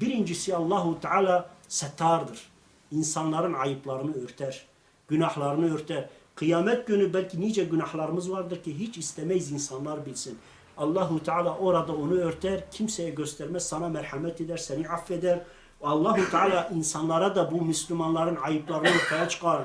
Birincisi Allahu Teala settardır. İnsanların ayıplarını örter. Günahlarını örter. Kıyamet günü belki nice günahlarımız vardır ki hiç istemeyiz insanlar bilsin. Allahu Teala orada onu örter, kimseye göstermez, sana merhamet eder, seni affeder. Allahu Teala insanlara da bu Müslümanların ayıplarını ortaya çıkar.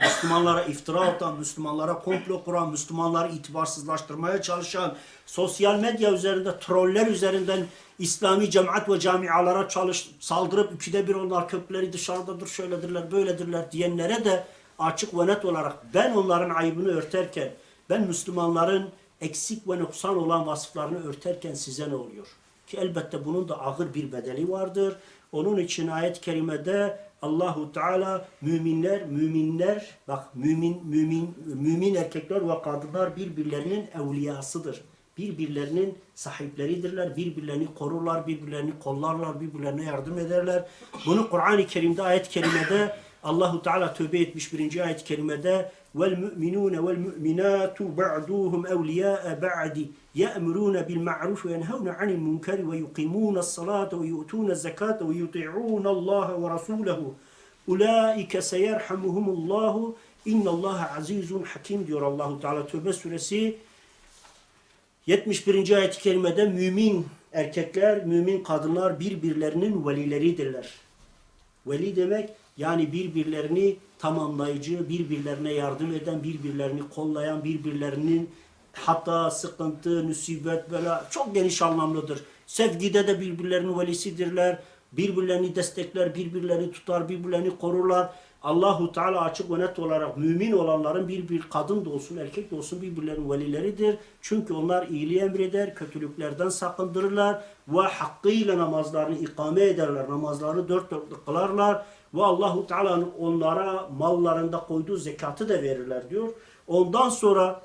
Müslümanlara iftira atan, Müslümanlara komplo kuran, Müslümanları itibarsızlaştırmaya çalışan, sosyal medya üzerinde, troller üzerinden İslami cemaat ve camialara çalış, saldırıp ikide bir onlar kökleri dışarıdadır, şöyledirler, böyledirler diyenlere de açık ve net olarak ben onların ayıbını örterken, ben Müslümanların eksik ve noksan olan vasıflarını örterken size ne oluyor? Ki elbette bunun da ağır bir bedeli vardır. Onun için ayet-i kerimede Allahu Teala müminler müminler bak mümin mümin mümin erkekler ve kadınlar birbirlerinin evliyasıdır. Birbirlerinin sahipleridirler. Birbirlerini korurlar, birbirlerini kollarlar, birbirlerine yardım ederler. Bunu Kur'an-ı Kerim'de ayet-i kerimede Allahu Teala Tövbe 71. ayet-i kerimede vel mu'minun vel mu'minatu ba'duhum evliya'a ba'di ya'muruna bil ma'ruf ve yenhevna 'anil munkar ve yuqimuna es-salata ve yu'tuna ez-zakata ve yuti'una Allah ve rasulahu ulaika seyerhamuhumullahu innallaha azizun hakim diyor Allahu Teala Tövbe suresi 71. ayet-i kerimede mümin erkekler, mümin kadınlar birbirlerinin velileridirler. Veli demek yani birbirlerini tamamlayıcı, birbirlerine yardım eden, birbirlerini kollayan, birbirlerinin hata, sıkıntı, musibet böyle çok geniş anlamlıdır. Sevgide de birbirlerinin velisidirler. Birbirlerini destekler, birbirlerini tutar, birbirlerini korurlar. Allahu Teala açık ve net olarak mümin olanların bir bir kadın da olsun, erkek de olsun birbirlerinin velileridir. Çünkü onlar iyiliği emreder, kötülüklerden sakındırırlar ve hakkıyla namazlarını ikame ederler. Namazlarını dört dörtlük kılarlar ve Allahu Teala'nın onlara mallarında koyduğu zekatı da verirler diyor. Ondan sonra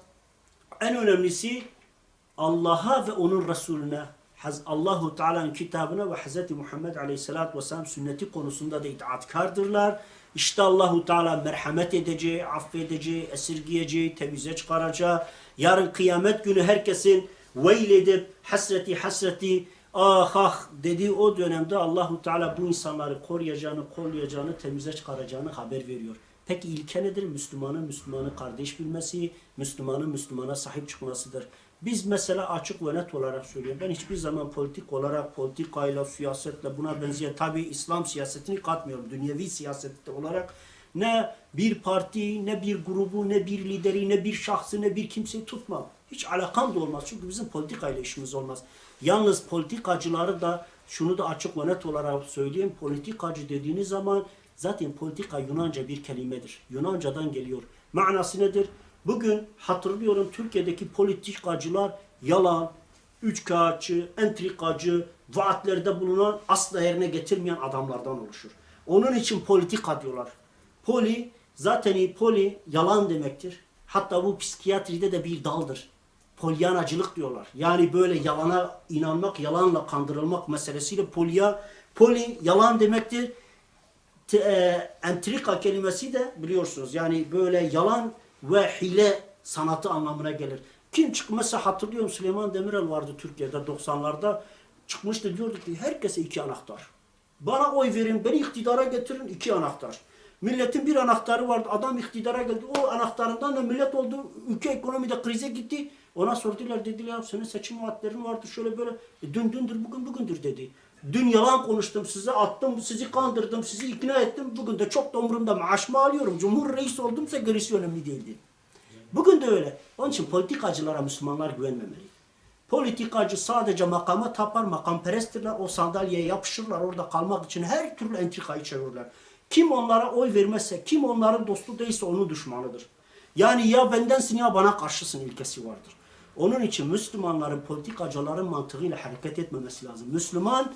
en önemlisi Allah'a ve onun Resulüne Allahu Teala'nın kitabına ve Hz. Muhammed Aleyhisselatü Vesselam sünneti konusunda da itaatkardırlar. İşte Allahu Teala merhamet edeceği, affedeceği, esirgeyeceği, temize çıkaracağı. Yarın kıyamet günü herkesin veil edip hasreti hasreti ah ah dediği o dönemde Allahu Teala bu insanları koruyacağını, kollayacağını, temize çıkaracağını haber veriyor. Peki ilke nedir? Müslümanın Müslümanı kardeş bilmesi, Müslümanın Müslümana sahip çıkmasıdır. Biz mesela açık ve net olarak söylüyorum. Ben hiçbir zaman politik olarak, politikayla, siyasetle buna benzeyen, tabi İslam siyasetini katmıyorum. Dünyevi siyasette olarak ne bir parti, ne bir grubu, ne bir lideri, ne bir şahsı, ne bir kimseyi tutmam. Hiç alakam da olmaz. Çünkü bizim politikayla işimiz olmaz. Yalnız politikacıları da şunu da açık ve net olarak söyleyeyim. Politikacı dediğiniz zaman zaten politika Yunanca bir kelimedir. Yunanca'dan geliyor. Manası nedir? Bugün hatırlıyorum Türkiye'deki politikacılar yalan, üçkağıtçı, entrikacı, vaatlerde bulunan asla yerine getirmeyen adamlardan oluşur. Onun için politika diyorlar. Poli, zaten poli yalan demektir. Hatta bu psikiyatride de bir daldır. Polyanacılık diyorlar. Yani böyle yalana inanmak, yalanla kandırılmak meselesiyle polya, poli yalan demektir. Te- e, entrika kelimesi de biliyorsunuz yani böyle yalan ve hile sanatı anlamına gelir. Kim çıkmasa hatırlıyorum Süleyman Demirel vardı Türkiye'de 90'larda çıkmıştı diyordu ki herkese iki anahtar. Bana oy verin, beni iktidara getirin iki anahtar. Milletin bir anahtarı vardı. Adam iktidara geldi. O anahtarından da millet oldu. Ülke ekonomide krize gitti. Ona sordular dediler ya senin seçim vaatlerin vardı şöyle böyle. E, dün dündür bugün bugündür dedi. Dün yalan konuştum size attım sizi kandırdım sizi ikna ettim. Bugün de çok da umurumda maaşımı alıyorum. Cumhur reis oldumsa gerisi önemli değildi. Bugün de öyle. Onun için politikacılara Müslümanlar güvenmemeli. Politikacı sadece makama tapar, makamperesttirler. O sandalyeye yapışırlar. Orada kalmak için her türlü entrikayı çevirirler. Kim onlara oy vermezse, kim onların dostu değilse onun düşmanıdır. Yani ya bendensin ya bana karşısın ilkesi vardır. Onun için Müslümanların politikacıların mantığıyla hareket etmemesi lazım. Müslüman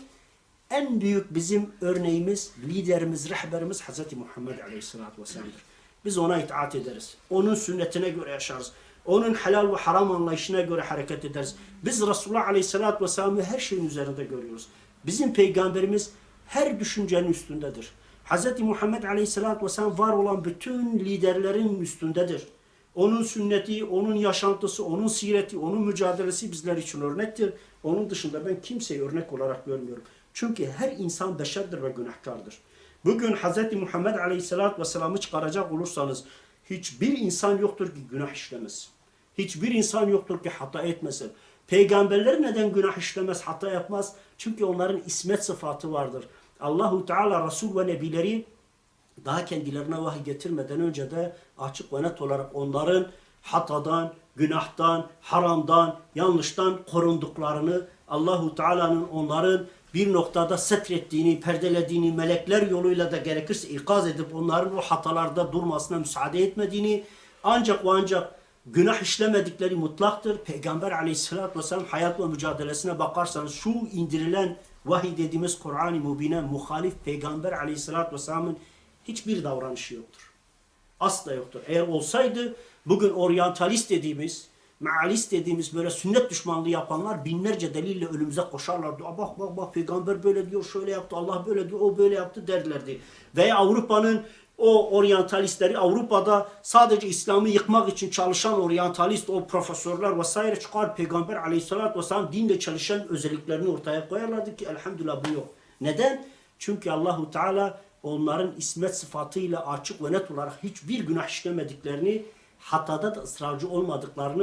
en büyük bizim örneğimiz, liderimiz, rehberimiz Hz. Muhammed Aleyhisselatü Vesselam'dır. Biz ona itaat ederiz. Onun sünnetine göre yaşarız. Onun helal ve haram anlayışına göre hareket ederiz. Biz Resulullah Aleyhisselatü Vesselam'ı her şeyin üzerinde görüyoruz. Bizim peygamberimiz her düşüncenin üstündedir. Hz. Muhammed Aleyhisselatü Vesselam var olan bütün liderlerin üstündedir. Onun sünneti, onun yaşantısı, onun sireti, onun mücadelesi bizler için örnektir. Onun dışında ben kimseyi örnek olarak görmüyorum. Çünkü her insan beşerdir ve günahkardır. Bugün Hz. Muhammed Aleyhisselatü Vesselam'ı çıkaracak olursanız hiçbir insan yoktur ki günah işlemez. Hiçbir insan yoktur ki hata etmesin. Peygamberler neden günah işlemez, hata yapmaz? Çünkü onların ismet sıfatı vardır. Allahu Teala Resul ve Nebileri daha kendilerine vahiy getirmeden önce de açık ve net olarak onların hatadan, günahtan, haramdan, yanlıştan korunduklarını Allahu Teala'nın onların bir noktada setrettiğini, perdelediğini, melekler yoluyla da gerekirse ikaz edip onların o hatalarda durmasına müsaade etmediğini ancak ve ancak günah işlemedikleri mutlaktır. Peygamber aleyhissalatü vesselam hayat ve mücadelesine bakarsanız şu indirilen vahiy dediğimiz Kur'an-ı Mübin'e muhalif Peygamber aleyhissalatü vesselamın hiçbir davranışı yoktur. Asla yoktur. Eğer olsaydı bugün oryantalist dediğimiz, mealist dediğimiz böyle sünnet düşmanlığı yapanlar binlerce delille önümüze koşarlardı. Aa, bak bak bak peygamber böyle diyor, şöyle yaptı, Allah böyle diyor, o böyle yaptı derlerdi. Veya Avrupa'nın o oryantalistleri Avrupa'da sadece İslam'ı yıkmak için çalışan oryantalist o profesörler vesaire çıkar peygamber aleyhissalatü vesselam dinle çalışan özelliklerini ortaya koyarlardı ki elhamdülillah bu yok. Neden? Çünkü Allahu Teala onların ismet sıfatıyla açık ve net olarak hiçbir günah işlemediklerini hatada da ısrarcı olmadıklarını